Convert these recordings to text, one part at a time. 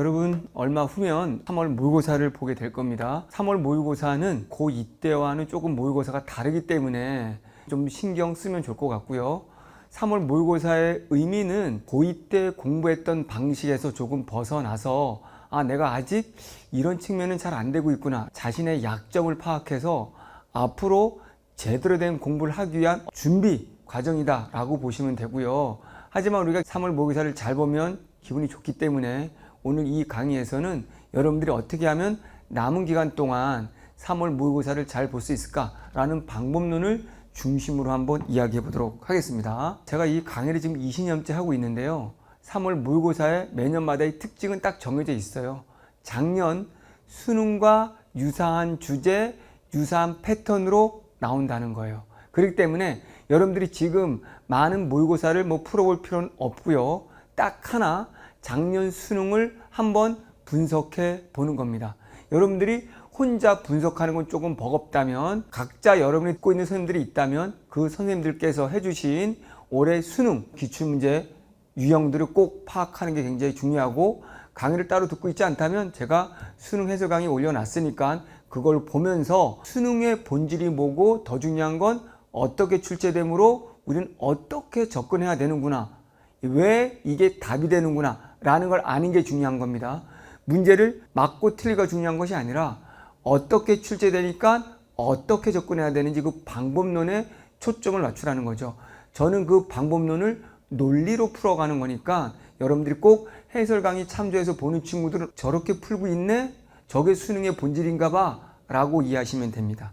여러분 얼마 후면 3월 모의고사를 보게 될 겁니다. 3월 모의고사는 고2 때와는 조금 모의고사가 다르기 때문에 좀 신경 쓰면 좋을 것 같고요. 3월 모의고사의 의미는 고2 때 공부했던 방식에서 조금 벗어나서 아 내가 아직 이런 측면은 잘 안 되고 있구나 자신의 약점을 파악해서 앞으로 제대로 된 공부를 하기 위한 준비 과정이다 라고 보시면 되고요. 하지만 우리가 3월 모의고사를 잘 보면 기분이 좋기 때문에 오늘 이 강의에서는 여러분들이 어떻게 하면 남은 기간 동안 3월 모의고사를 잘 볼 수 있을까라는 방법론을 중심으로 한번 이야기해 보도록 하겠습니다. 제가 이 강의를 지금 20년째 하고 있는데요. 3월 모의고사의 매년마다의 특징은 딱 정해져 있어요. 작년 수능과 유사한 주제, 유사한 패턴으로 나온다는 거예요. 그렇기 때문에 여러분들이 지금 많은 모의고사를 뭐 풀어볼 필요는 없고요. 딱 하나 작년 수능을 한번 분석해 보는 겁니다. 여러분들이 혼자 분석하는 건 조금 버겁다면 각자 여러분이 듣고 있는 선생님들이 있다면 그 선생님들께서 해주신 올해 수능 기출문제 유형들을 꼭 파악하는 게 굉장히 중요하고 강의를 따로 듣고 있지 않다면 제가 수능 해설 강의 올려놨으니까 그걸 보면서 수능의 본질이 뭐고 더 중요한 건 어떻게 출제되므로 우리는 어떻게 접근해야 되는구나 왜 이게 답이 되는구나 라는 걸 아는 게 중요한 겁니다. 문제를 맞고 틀리가 중요한 것이 아니라 어떻게 출제되니까 어떻게 접근해야 되는지 그 방법론에 초점을 맞추라는 거죠. 저는 그 방법론을 논리로 풀어가는 거니까 여러분들이 꼭 해설 강의 참조해서 보는 친구들은 저렇게 풀고 있네? 저게 수능의 본질인가 봐 라고 이해하시면 됩니다.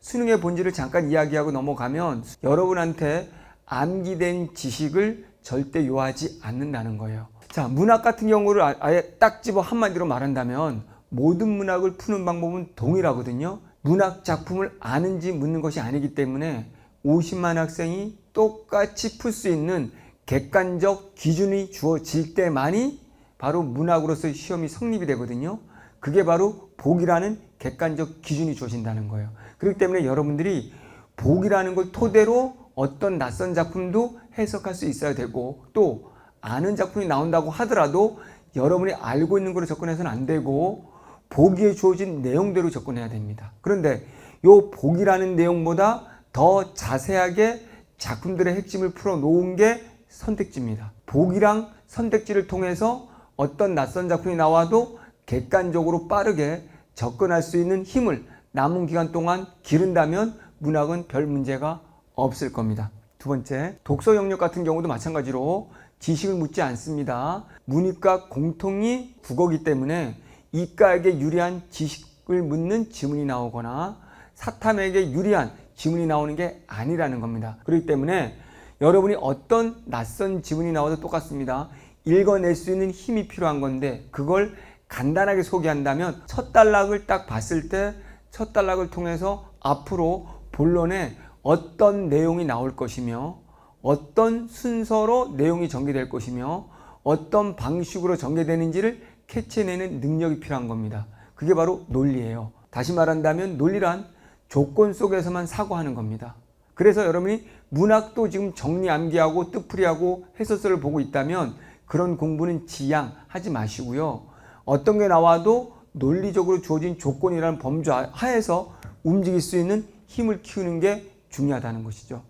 수능의 본질을 잠깐 이야기하고 넘어가면 여러분한테 암기된 지식을 절대 요하지 않는다는 거예요. 자, 문학 같은 경우를 아- 아예 딱 집어 한마디로 말한다면 모든 문학을 푸는 방법은 동일하거든요. 문학 작품을 아는지 묻는 것이 아니기 때문에 50만 학생이 똑같이 풀 수 있는 객관적 기준이 주어질 때만이 바로 문학으로서의 시험이 성립이 되거든요. 그게 바로 복이라는 객관적 기준이 주어진다는 거예요. 그렇기 때문에 여러분들이 복이라는 걸 토대로 어떤 낯선 작품도 해석할 수 있어야 되고 또 아는 작품이 나온다고 하더라도 여러분이 알고 있는 걸로 접근해서는 안 되고 보기에 주어진 내용대로 접근해야 됩니다. 그런데 요 복이라는 내용보다 더 자세하게 작품들의 핵심을 풀어 놓은 게 선택지입니다. 복이랑 선택지를 통해서 어떤 낯선 작품이 나와도 객관적으로 빠르게 접근할 수 있는 힘을 남은 기간 동안 기른다면 문학은 별 문제가 없을 겁니다. 두 번째, 독서 영역 같은 경우도 마찬가지로 지식을 묻지 않습니다. 문이과 공통이 국어기 때문에 이과에게 유리한 지식을 묻는 지문이 나오거나 사탐에게 유리한 지문이 나오는 게 아니라는 겁니다. 그렇기 때문에 여러분이 어떤 낯선 지문이 나와도 똑같습니다. 읽어낼 수 있는 힘이 필요한 건데 그걸 간단하게 소개한다면 첫 단락을 딱 봤을 때 첫 단락을 통해서 앞으로 본론에 어떤 내용이 나올 것이며 어떤 순서로 내용이 전개될 것이며 어떤 방식으로 전개되는지를 캐치해내는 능력이 필요한 겁니다. 그게 바로 논리예요. 다시 말한다면 논리란 조건 속에서만 사고하는 겁니다. 그래서 여러분이 문학도 지금 정리 암기하고 뜻풀이하고 해설서를 보고 있다면 그런 공부는 지양 하지 마시고요. 어떤 게 나와도 논리적으로 주어진 조건이라는 범주 하에서 움직일 수 있는 힘을 키우는 게 중요하다는 것이죠.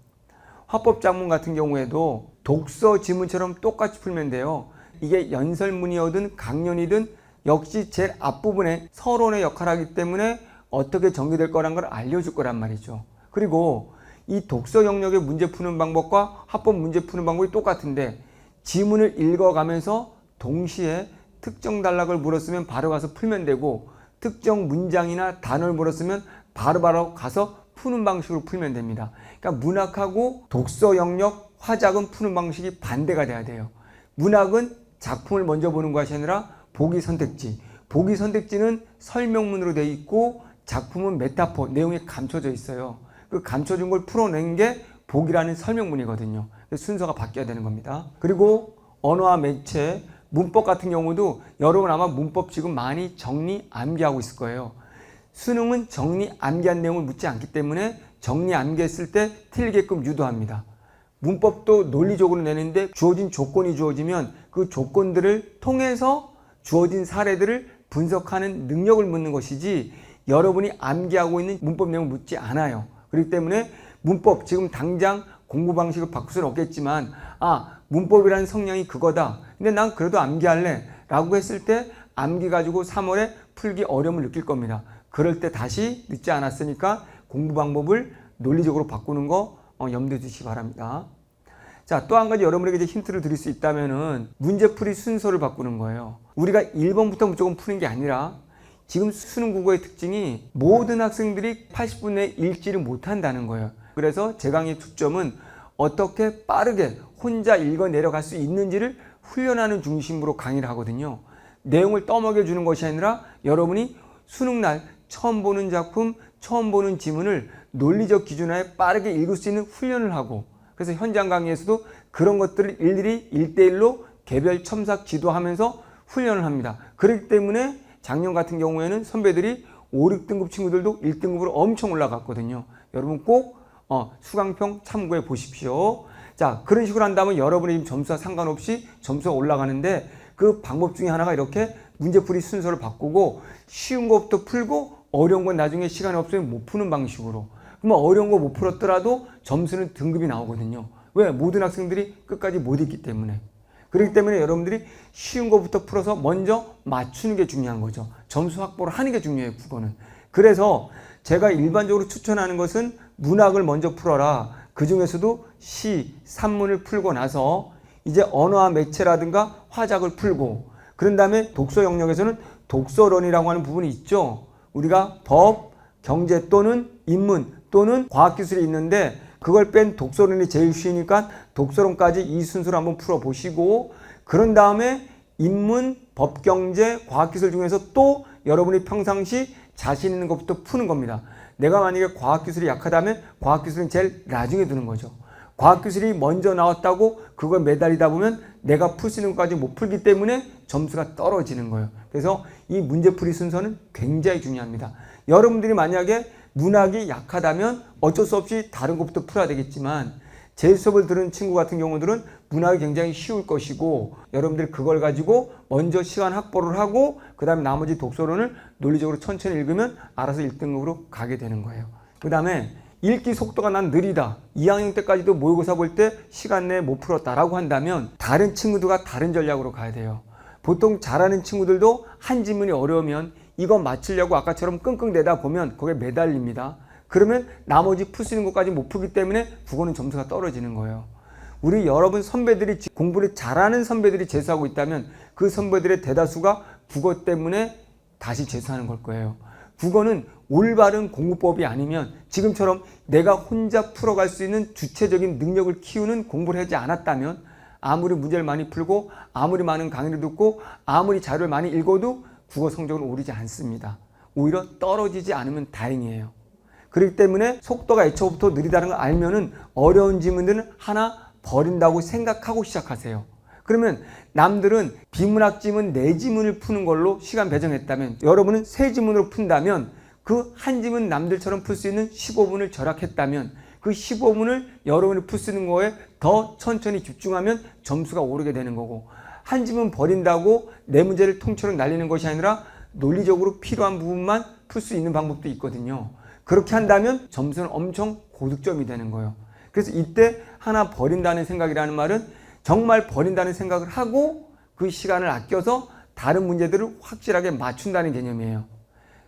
화법 작문 같은 경우에도 독서 지문처럼 똑같이 풀면 돼요. 이게 연설문이든 강연이든 역시 제일 앞부분에 서론의 역할을 하기 때문에 어떻게 전개될 거란 걸 알려줄 거란 말이죠. 그리고 이 독서 영역의 문제 푸는 방법과 합법 문제 푸는 방법이 똑같은데 지문을 읽어가면서 동시에 특정 단락을 물었으면 바로 가서 풀면 되고 특정 문장이나 단어를 물었으면 바로바로 가서 푸는 방식으로 풀면 됩니다. 그러니까 문학하고 독서 영역, 화작은 푸는 방식이 반대가 돼야 돼요. 문학은 작품을 먼저 보는 것이 아니라 보기 선택지. 보기 선택지는 설명문으로 되어 있고 작품은 메타포, 내용이 감춰져 있어요. 그 감춰진 걸 풀어낸 게 복이라는 설명문이거든요. 순서가 바뀌어야 되는 겁니다. 그리고 언어와 매체, 문법 같은 경우도 여러분 아마 문법 지금 많이 정리 암기하고 있을 거예요. 수능은 정리 암기한 내용을 묻지 않기 때문에 정리 암기했을 때 틀리게끔 유도합니다. 문법도 논리적으로 내는데 주어진 조건이 주어지면 그 조건들을 통해서 주어진 사례들을 분석하는 능력을 묻는 것이지 여러분이 암기하고 있는 문법 내용을 묻지 않아요. 그렇기 때문에 문법 지금 당장 공부 방식을 바꿀 수는 없겠지만 아 문법이라는 성향이 그거다. 근데 난 그래도 암기할래 라고 했을 때 암기 가지고 3월에 풀기 어려움을 느낄 겁니다. 그럴 때 다시 늦지 않았으니까 공부 방법을 논리적으로 바꾸는 거 어, 염두에 두시기 바랍니다. 자, 또 한 가지 여러분에게 이제 힌트를 드릴 수 있다면은 문제풀이 순서를 바꾸는 거예요. 우리가 1번부터 무조건 푸는 게 아니라 지금 수능 국어의 특징이 모든 학생들이 80분 내에 읽지를 못한다는 거예요. 그래서 제 강의 초점은 어떻게 빠르게 혼자 읽어 내려갈 수 있는지를 훈련하는 중심으로 강의를 하거든요. 내용을 떠먹여 주는 것이 아니라 여러분이 수능날 처음 보는 작품, 처음 보는 지문을 논리적 기준하에 빠르게 읽을 수 있는 훈련을 하고 그래서 현장 강의에서도 그런 것들을 일일이 일대일로 개별 첨삭 지도하면서 훈련을 합니다. 그렇기 때문에 작년 같은 경우에는 선배들이 5, 6등급 친구들도 1등급으로 엄청 올라갔거든요. 여러분 꼭 어, 수강평 참고해 보십시오. 자, 그런 식으로 한다면 여러분의 점수와 상관없이 점수가 올라가는데 그 방법 중에 하나가 이렇게 문제풀이 순서를 바꾸고 쉬운 것부터 풀고 어려운 건 나중에 시간이 없으면 못 푸는 방식으로. 그러면 어려운 거 못 풀었더라도 점수는 등급이 나오거든요. 왜? 모든 학생들이 끝까지 못 읽기 때문에. 그렇기 때문에 여러분들이 쉬운 것부터 풀어서 먼저 맞추는 게 중요한 거죠. 점수 확보를 하는 게 중요해요, 국어는. 그래서 제가 일반적으로 추천하는 것은 문학을 먼저 풀어라. 그 중에서도 시, 산문을 풀고 나서 이제 언어와 매체라든가 화작을 풀고 그런 다음에 독서 영역에서는 독서론이라고 하는 부분이 있죠. 우리가 법, 경제 또는 인문 또는 과학기술이 있는데 그걸 뺀 독서론이 제일 쉬우니까 독서론까지 이 순서로 한번 풀어보시고 그런 다음에 인문, 법, 경제, 과학기술 중에서 또 여러분이 평상시 자신 있는 것부터 푸는 겁니다. 내가 만약에 과학기술이 약하다면 과학기술은 제일 나중에 두는 거죠. 과학기술이 먼저 나왔다고 그걸 매달리다 보면 내가 풀 수 있는 것까지 못 풀기 때문에 점수가 떨어지는 거예요. 그래서 이 문제풀이 순서는 굉장히 중요합니다. 여러분들이 만약에 문학이 약하다면 어쩔 수 없이 다른 것부터 풀어야 되겠지만 제 수업을 들은 친구 같은 경우들은 문학이 굉장히 쉬울 것이고 여러분들 그걸 가지고 먼저 시간 확보를 하고 그 다음에 나머지 독서론을 논리적으로 천천히 읽으면 알아서 1등급으로 가게 되는 거예요. 그 다음에 읽기 속도가 난 느리다. 2학년 때까지도 모의고사 볼 때 시간 내에 못 풀었다라고 한다면 다른 친구들과 다른 전략으로 가야 돼요. 보통 잘하는 친구들도 한 지문이 어려우면 이거 맞추려고 아까처럼 끙끙대다 보면 거기에 매달립니다. 그러면 나머지 풀 수 있는 것까지 못 풀기 때문에 국어는 점수가 떨어지는 거예요. 우리 여러분 선배들이 지- 공부를 잘하는 선배들이 재수하고 있다면 그 선배들의 대다수가 국어 때문에 다시 재수하는 걸 거예요. 국어는 올바른 공부법이 아니면 지금처럼 내가 혼자 풀어갈 수 있는 주체적인 능력을 키우는 공부를 하지 않았다면 아무리 문제를 많이 풀고 아무리 많은 강의를 듣고 아무리 자료를 많이 읽어도 국어 성적은 오르지 않습니다. 오히려 떨어지지 않으면 다행이에요. 그렇기 때문에 속도가 애초부터 느리다는 걸 알면은 어려운 지문들은 하나 버린다고 생각하고 시작하세요. 그러면 남들은 비문학 지문 네 지문을 푸는 걸로 시간 배정했다면 여러분은 세 지문으로 푼다면 그 한 지문 남들처럼 풀 수 있는 15분을 절약했다면 그 15분을 여러분이 풀 수 있는 거에 더 천천히 집중하면 점수가 오르게 되는 거고 한 지문 버린다고 내 문제를 통째로 날리는 것이 아니라 논리적으로 필요한 부분만 풀 수 있는 방법도 있거든요. 그렇게 한다면 점수는 엄청 고득점이 되는 거예요. 그래서 이때 하나 버린다는 생각이라는 말은 정말 버린다는 생각을 하고 그 시간을 아껴서 다른 문제들을 확실하게 맞춘다는 개념이에요.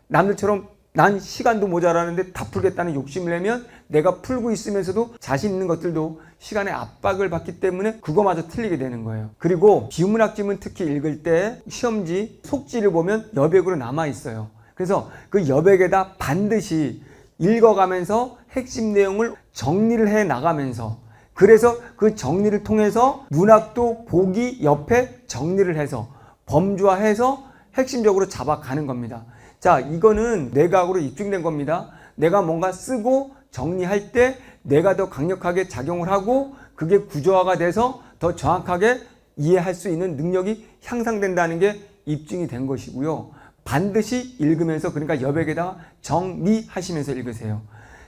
남들처럼 난 시간도 모자라는데 다 풀겠다는 욕심을 내면 내가 풀고 있으면서도 자신 있는 것들도 시간의 압박을 받기 때문에 그거마저 틀리게 되는 거예요. 그리고 비문학 지문 특히 읽을 때 시험지 속지를 보면 여백으로 남아 있어요. 그래서 그 여백에다 반드시 읽어가면서 핵심 내용을 정리를 해 나가면서 그래서 그 정리를 통해서 문학도 보기 옆에 정리를 해서 범주화해서 핵심적으로 잡아가는 겁니다. 자, 이거는 내각으로 입증된 겁니다. 내가 뭔가 쓰고 정리할 때 내가 더 강력하게 작용을 하고 그게 구조화가 돼서 더 정확하게 이해할 수 있는 능력이 향상된다는 게 입증이 된 것이고요. 반드시 읽으면서 그러니까 여백에다가 정리하시면서 읽으세요.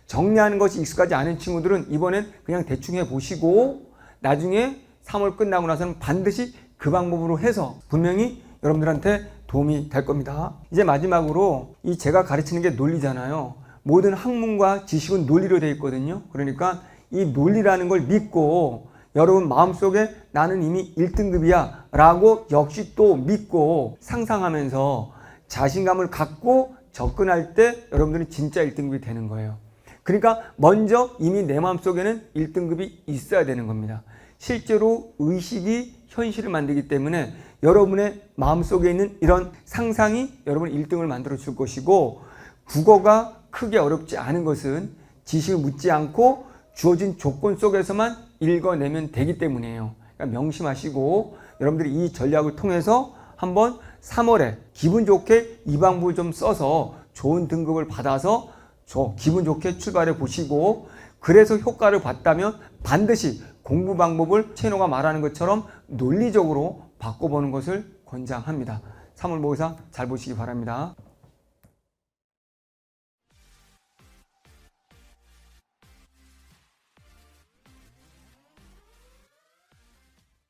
정리하는 것이 익숙하지 않은 친구들은 이번엔 그냥 대충 해 보시고 나중에 3월 끝나고 나서는 반드시 그 방법으로 해서 분명히 여러분들한테 도움이 될 겁니다. 이제 마지막으로 이 제가 가르치는 게 논리잖아요. 모든 학문과 지식은 논리로 되어 있거든요. 그러니까 이 논리라는 걸 믿고 여러분 마음속에 나는 이미 1등급이야 라고 역시 또 믿고 상상하면서 자신감을 갖고 접근할 때 여러분들은 진짜 1등급이 되는 거예요. 그러니까 먼저 이미 내 마음속에는 1등급이 있어야 되는 겁니다. 실제로 의식이 현실을 만들기 때문에 여러분의 마음속에 있는 이런 상상이 여러분 1등을 만들어 줄 것이고 국어가 크게 어렵지 않은 것은 지식을 묻지 않고 주어진 조건 속에서만 읽어내면 되기 때문이에요. 그러니까 명심하시고 여러분들이 이 전략을 통해서 한번 3월에 기분 좋게 이 방법을 좀 써서 좋은 등급을 받아서 저 기분 좋게 출발해 보시고 그래서 효과를 봤다면 반드시 공부 방법을 채노가 말하는 것처럼 논리적으로 바꿔보는 것을 권장합니다. 3월 모의사 잘 보시기 바랍니다.